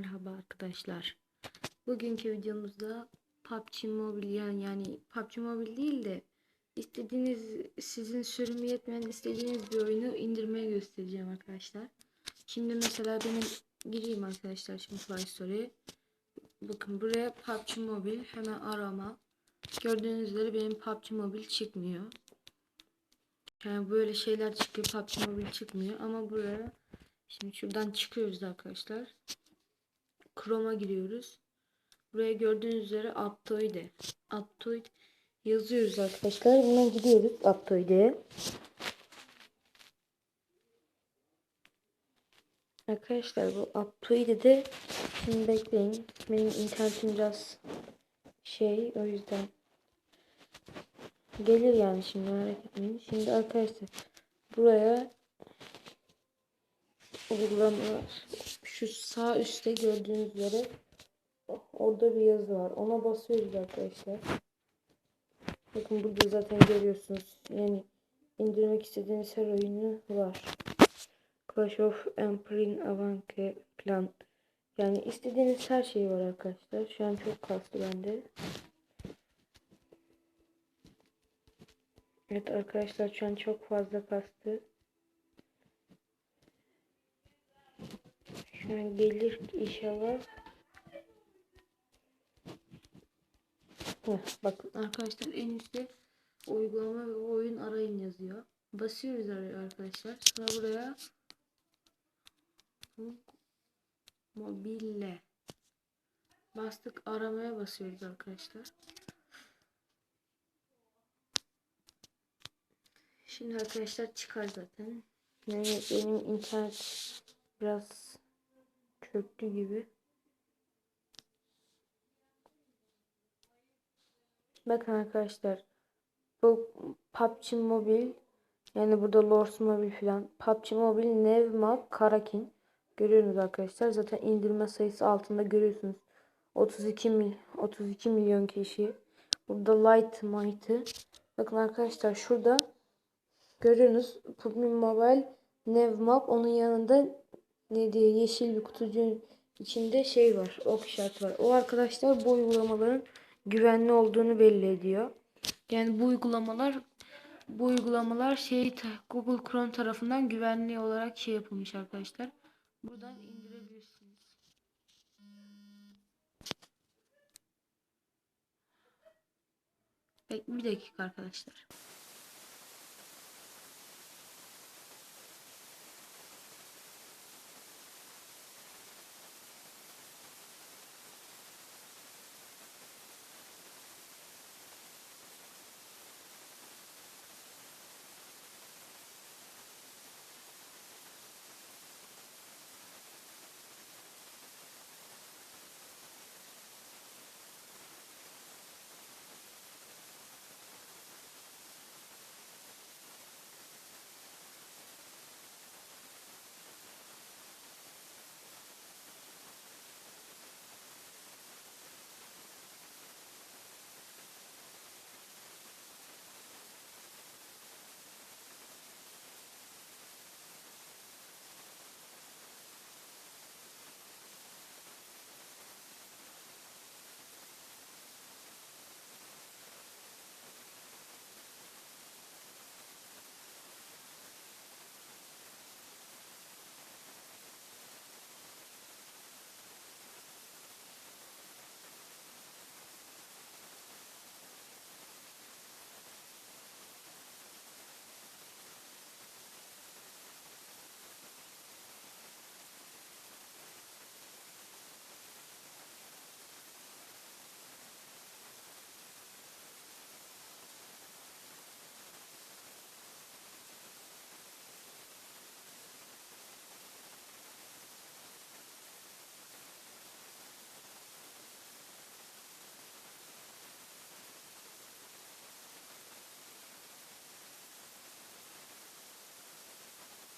Merhaba arkadaşlar. Bugünkü videomuzda PUBG Mobile yani, yani PUBG Mobile değil de istediğiniz sizin sürümü yetmeyen istediğiniz bir oyunu indirmeye göstereceğim arkadaşlar. Şimdi mesela benim gireyim arkadaşlar şimdi Play Store'ya. Bakın buraya PUBG Mobile hemen arama. Gördüğünüz üzere benim PUBG Mobile çıkmıyor. Yani böyle şeyler çıkıyor PUBG Mobile çıkmıyor ama buraya Şimdi şuradan çıkıyoruz arkadaşlar. Chrome'a giriyoruz. Buraya gördüğünüz üzere Aptoide. Aptoid yazıyoruz arkadaşlar. Buna gidiyoruz Aptoide'ye. Arkadaşlar bu Aptoide'de şimdi bekleyin. Benim internetim biraz şey o yüzden gelir yani şimdi merak etmeyin. Şimdi arkadaşlar buraya uygulamalar şu sağ üstte gördüğünüz üzere orada bir yazı var. Ona basıyoruz arkadaşlar. Bakın burada zaten görüyorsunuz. Yani indirmek istediğiniz her oyunu var. Clash of Empire Avanke plan. Yani istediğiniz her şey var arkadaşlar. Şu an çok kastı bende. Evet arkadaşlar şu an çok fazla kastı. An gelir inşallah. Heh, bakın arkadaşlar en üstte uygulama ve oyun arayın yazıyor. Basıyoruz araya arkadaşlar. Sonra buraya mobille bastık aramaya basıyoruz arkadaşlar. Şimdi arkadaşlar çıkar zaten. Yani benim internet biraz çöktü gibi. Bakın arkadaşlar bu PUBG Mobile yani burada Lords Mobile falan PUBG Mobile Nev Map Karakin görüyorsunuz arkadaşlar. Zaten indirme sayısı altında görüyorsunuz. 32 mil 32 milyon kişi. Burada Light Might'ı. Bakın arkadaşlar şurada görüyorsunuz. PUBG Mobile Nev Map onun yanında ne diye yeşil bir kutucuğun içinde şey var. Ok işareti var. O arkadaşlar bu uygulamaların güvenli olduğunu belli ediyor. Yani bu uygulamalar bu uygulamalar şey Google Chrome tarafından güvenli olarak şey yapılmış arkadaşlar. Buradan indirebilirsiniz. Bir dakika arkadaşlar.